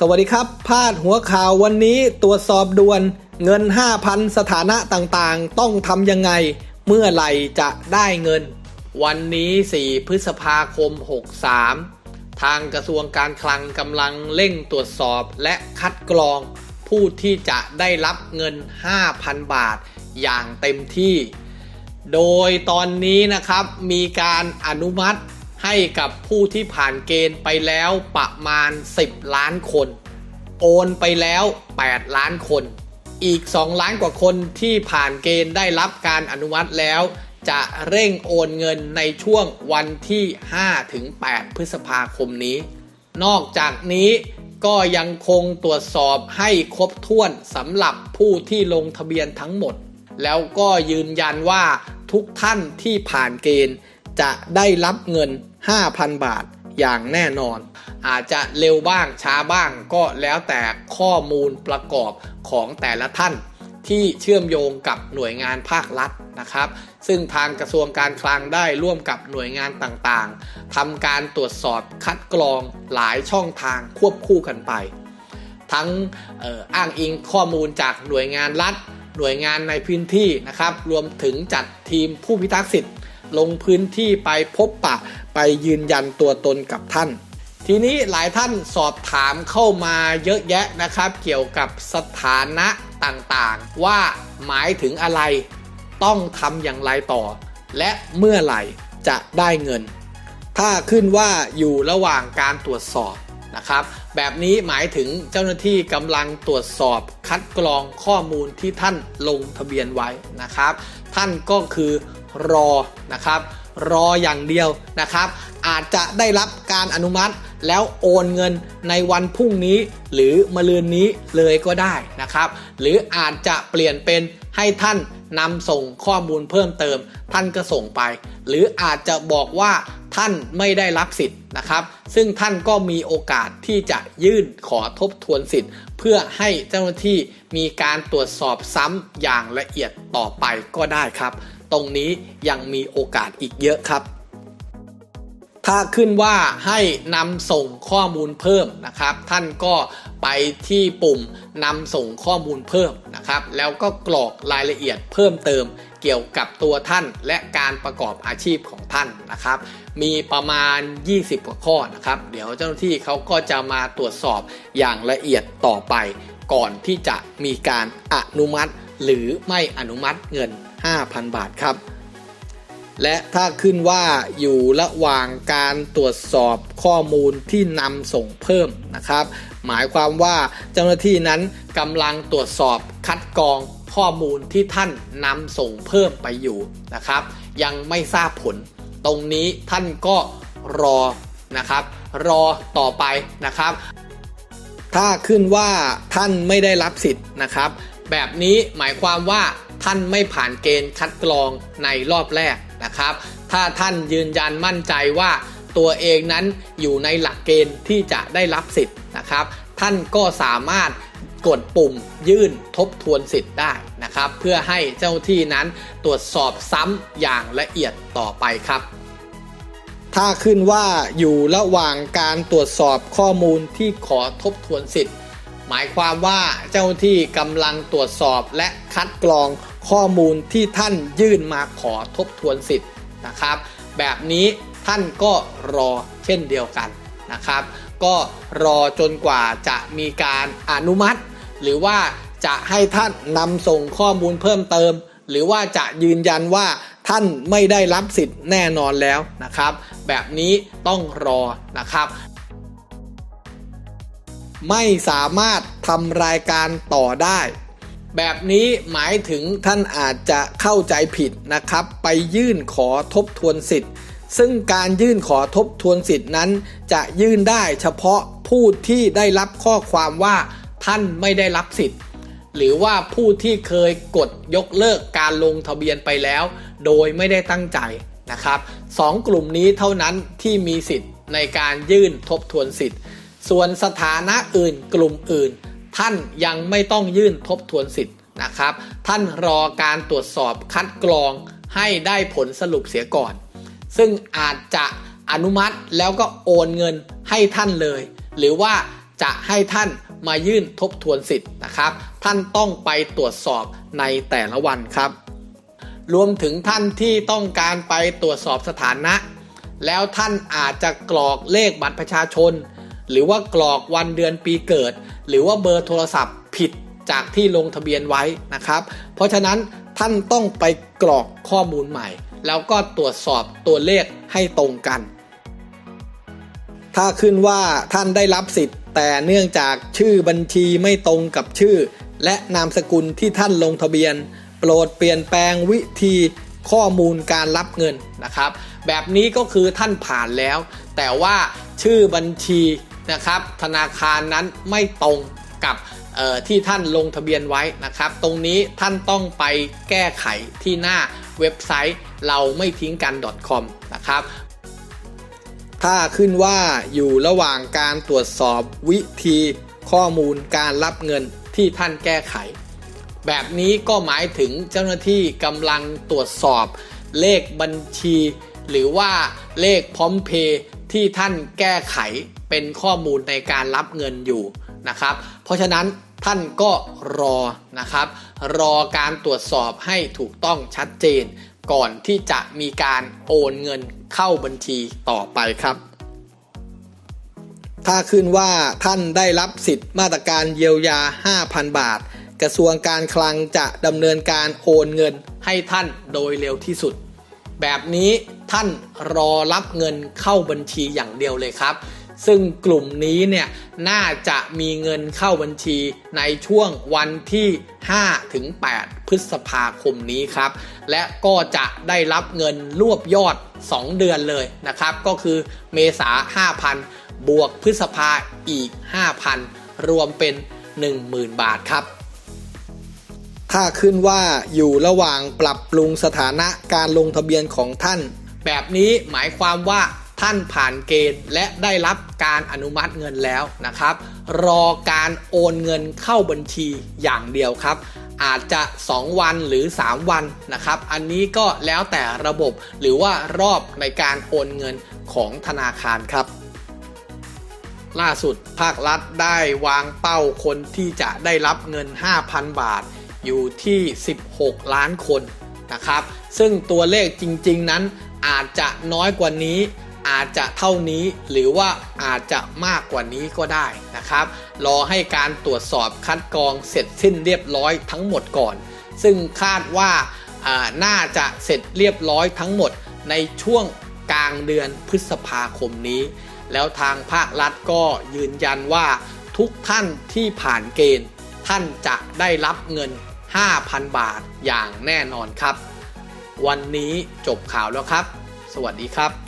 สวัสดีครับพาดหัวข่าววันนี้ตรวจสอบด่วนเงิน 5,000 สถานะต่างๆ ต้องทำยังไง เมื่อไหร่จะได้เงิน วันนี้ 4 พฤษภาคม 63 ทางกระทรวงการคลังกำลังเร่งตรวจสอบและคัดกรอง ผู้ที่จะได้รับเงิน 5,000 บาทอย่างเต็มที่ โดยตอนนี้นะครับมีการอนุมัติ ให้กับผู้ที่ผ่านเกณฑ์ไปแล้วประมาณ 10 ล้านคน โอนไปแล้ว 8 ล้านคน อีก 2 ล้านกว่าคนที่ผ่านเกณฑ์ได้รับการอนุมัติแล้ว จะเร่งโอนเงินในช่วงวันที่5ถึง8พฤษภาคมนี้ นอกจากนี้ก็ยังคงตรวจสอบให้ครบถ้วนสำหรับผู้ที่ลงทะเบียนทั้งหมด แล้วก็ยืนยันว่าทุกท่านที่ผ่านเกณฑ์จะได้รับเงิน 5,000 บาทอย่างแน่นอน อาจจะเร็วบ้างช้าบ้างก็แล้วแต่ข้อมูลประกอบของแต่ละท่านที่เชื่อมโยงกับหน่วยงานภาครัฐนะครับ ซึ่งทางกระทรวงการคลังได้ร่วมกับหน่วยงานต่างๆทำการตรวจสอบคัดกรองหลายช่องทางควบคู่กันไป ทั้งอออ้างอิงข้อมูลจากหน่วยงานรัฐ หน่วยงานในพื้นที่นะครับ รวมถึงจัดทีมผู้พิทักษ์สิทธิ์ ลงพื้นที่ไปพบปะ ไปยืนยันตัวตนกับท่าน ทีนี้หลายท่านสอบถามเข้ามาเยอะแยะนะครับ เกี่ยวกับสถานะต่างๆ ว่าหมายถึงอะไรต้องทำอย่างไรต่อ และเมื่อไหร่จะได้เงิน ถ้าขึ้นว่าอยู่ระหว่างการตรวจสอบนะครับ แบบนี้หมายถึงเจ้าหน้าที่กำลังตรวจสอบคัดกรองข้อมูลที่ท่านลงทะเบียนไว้นะครับ ท่านก็คือรอนะครับ รออย่างเดียวนะครับ อาจจะได้รับการอนุมัติแล้วโอนเงินในวันพรุ่งนี้ หรือมะรืนนี้เลยก็ได้นะครับ หรืออาจจะเปลี่ยนเป็นให้ท่านนำส่งข้อมูลเพิ่มเติม ท่านก็ส่งไป หรืออาจจะบอกว่าท่านไม่ได้รับสิทธิ์นะครับ ซึ่งท่านก็มีโอกาสที่จะยื่นขอทบทวนสิทธิ์ เพื่อให้เจ้าหน้าที่มีการตรวจสอบซ้ำอย่างละเอียดต่อไปก็ได้ครับ ตรงนี้ยังมีโอกาสอีกเยอะครับ ถ้าขึ้นว่าให้นำส่งข้อมูลเพิ่มนะครับ ท่านก็ไปที่ปุ่มนำส่งข้อมูลเพิ่มนะครับ แล้วก็กรอกรายละเอียดเพิ่มเติมเกี่ยวกับตัวท่านและการประกอบอาชีพของท่านนะครับ มีประมาณ 20 กว่าข้อนะครับ เดี๋ยวเจ้าหน้าที่เขาก็จะมาตรวจสอบอย่างละเอียดต่อไป ก่อนที่จะมีการอนุมัติ หรือไม่อนุมัติเงิน 5,000 บาทครับ และถ้าขึ้นว่าอยู่ระหว่างการตรวจสอบข้อมูลที่นำส่งเพิ่มนะครับ หมายความว่าเจ้าหน้าที่นั้นกำลังตรวจสอบคัดกรองข้อมูลที่ท่านนำส่งเพิ่มไปอยู่นะครับ ยังไม่ทราบผล ตรงนี้ท่านก็รอนะครับ รอต่อไปนะครับ ถ้าขึ้นว่าท่านไม่ได้รับสิทธิ์นะครับ แบบนี้หมายความว่าท่านไม่ผ่านเกณฑ์คัดกรองในรอบแรกนะครับ ถ้าท่านยืนยันมั่นใจว่าตัวเองนั้นอยู่ในหลักเกณฑ์ที่จะได้รับสิทธิ์นะครับ ท่านก็สามารถกดปุ่มยื่นทบทวนสิทธิ์ได้นะครับ เพื่อให้เจ้าที่นั้นตรวจสอบซ้ำอย่างละเอียดต่อไปครับ ถ้าขึ้นว่าอยู่ระหว่างการตรวจสอบข้อมูลที่ขอทบทวนสิทธิ์ หมายความว่าเจ้าหน้าที่กำลังตรวจสอบและคัดกรองข้อมูลที่ท่านยื่นมาขอทบทวนสิทธิ์นะครับ แบบนี้ท่านก็รอเช่นเดียวกันนะครับ ก็รอจนกว่าจะมีการอนุมัติ หรือว่าจะให้ท่านนำส่งข้อมูลเพิ่มเติม หรือว่าจะยืนยันว่าท่านไม่ได้รับสิทธิ์แน่นอนแล้วนะครับ แบบนี้ต้องรอนะครับ ไม่สามารถทำรายการต่อได้ แบบนี้หมายถึงท่านอาจจะเข้าใจผิดนะครับ ไปยื่นขอทบทวนสิทธิ์ ซึ่งการยื่นขอทบทวนสิทธิ์นั้น จะยื่นได้เฉพาะผู้ที่ได้รับข้อความว่าท่านไม่ได้รับสิทธิ์ หรือว่าผู้ที่เคยกดยกเลิกการลงทะเบียนไปแล้ว โดยไม่ได้ตั้งใจนะครับสองกลุ่มนี้เท่านั้นที่มีสิทธิ์ในการยื่นทบทวนสิทธิ์ ส่วนสถานะอื่นกลุ่มอื่น ท่านยังไม่ต้องยื่นทบทวนสิทธิ์นะครับ ท่านรอการตรวจสอบคัดกรองให้ได้ผลสรุปเสียก่อน ซึ่งอาจจะอนุมัติแล้วก็โอนเงินให้ท่านเลย หรือว่าจะให้ท่านมายื่นทบทวนสิทธิ์นะครับ ท่านต้องไปตรวจสอบในแต่ละวันครับ รวมถึงท่านที่ต้องการไปตรวจสอบสถานะ แล้วท่านอาจจะกรอกเลขบัตรประชาชน หรือว่ากรอกวันเดือนปีเกิด หรือว่าเบอร์โทรศัพท์ผิดจากที่ลงทะเบียนไว้นะครับ เพราะฉะนั้นท่านต้องไปกรอกข้อมูลใหม่ แล้วก็ตรวจสอบตัวเลขให้ตรงกัน ถ้าขึ้นว่าท่านได้รับสิทธิ์ แต่เนื่องจากชื่อบัญชีไม่ตรงกับชื่อ และนามสกุลที่ท่านลงทะเบียน โปรดเปลี่ยนแปลงวิธีข้อมูลการรับเงินนะครับ แบบนี้ก็คือท่านผ่านแล้ว แต่ว่าชื่อบัญชี นะครับธนาคารนั้นไม่ตรงกับที่ท่านลงทะเบียนไว้นะครับ ตรงนี้ท่านต้องไปแก้ไขที่หน้าเว็บไซต์เราไม่ทิ้งกัน .com นะครับ ถ้าขึ้นว่าอยู่ระหว่างการตรวจสอบวิธีข้อมูลการรับเงินที่ท่านแก้ไข แบบนี้ก็หมายถึงเจ้าหน้าที่กำลังตรวจสอบเลขบัญชี หรือว่าเลขพร้อมเพย์ ที่ท่านแก้ไขเป็นข้อมูลในการรับเงินอยู่นะครับ เพราะฉะนั้นท่านก็รอนะครับ รอการตรวจสอบให้ถูกต้องชัดเจน ก่อนที่จะมีการโอนเงินเข้าบัญชีต่อไปครับ ถ้าขึ้นว่าท่านได้รับสิทธิ์มาตรการเยียวยา 5,000 บาท กระทรวงการคลังจะดำเนินการโอนเงินให้ท่านโดยเร็วที่สุด แบบนี้ท่านรอรับเงินเข้าบัญชีอย่างเดียวเลยครับ ซึ่งกลุ่มนี้เนี่ยน่าจะมีเงินเข้าบัญชีในช่วงวันที่ 5 ถึง 8 พฤษภาคมนี้ครับ และก็จะได้รับเงินรวบยอด 2 เดือนเลยนะครับ ก็คือเมษา 5,000 บวกพฤษภาอีก 5,000 รวมเป็น 10,000 บาทครับ ถ้าขึ้นว่าอยู่ระหว่างปรับปรุงสถานะการลงทะเบียนของท่าน แบบนี้หมายความว่าท่านผ่านเกณฑ์และได้รับการอนุมัติเงินแล้วนะครับ รอการโอนเงินเข้าบัญชีอย่างเดียวครับ อาจจะ 2 วันหรือ 3 วันนะครับ อันนี้ก็แล้วแต่ระบบหรือว่ารอบในการโอนเงินของธนาคารครับ ล่าสุดภาครัฐได้วางเป้าคนที่จะได้รับเงิน 5,000 บาท อยู่ที่ 16 ล้านคนนะครับ ซึ่งตัวเลขจริง ๆ นั้นอาจจะน้อยกว่านี้ อาจจะเท่านี้หรือว่าอาจจะมากกว่านี้ก็ได้นะครับ รอให้การตรวจสอบคัดกรองเสร็จสิ้นเรียบร้อยทั้งหมดก่อน ซึ่งคาดว่าน่าจะเสร็จเรียบร้อยทั้งหมดในช่วงกลางเดือนพฤษภาคมนี้ แล้วทางภาครัฐก็ยืนยันว่าทุกท่านที่ผ่านเกณฑ์ ท่านจะได้รับเงิน 5,000 บาทอย่างแน่นอนครับ วันนี้จบข่าวแล้วครับ สวัสดีครับ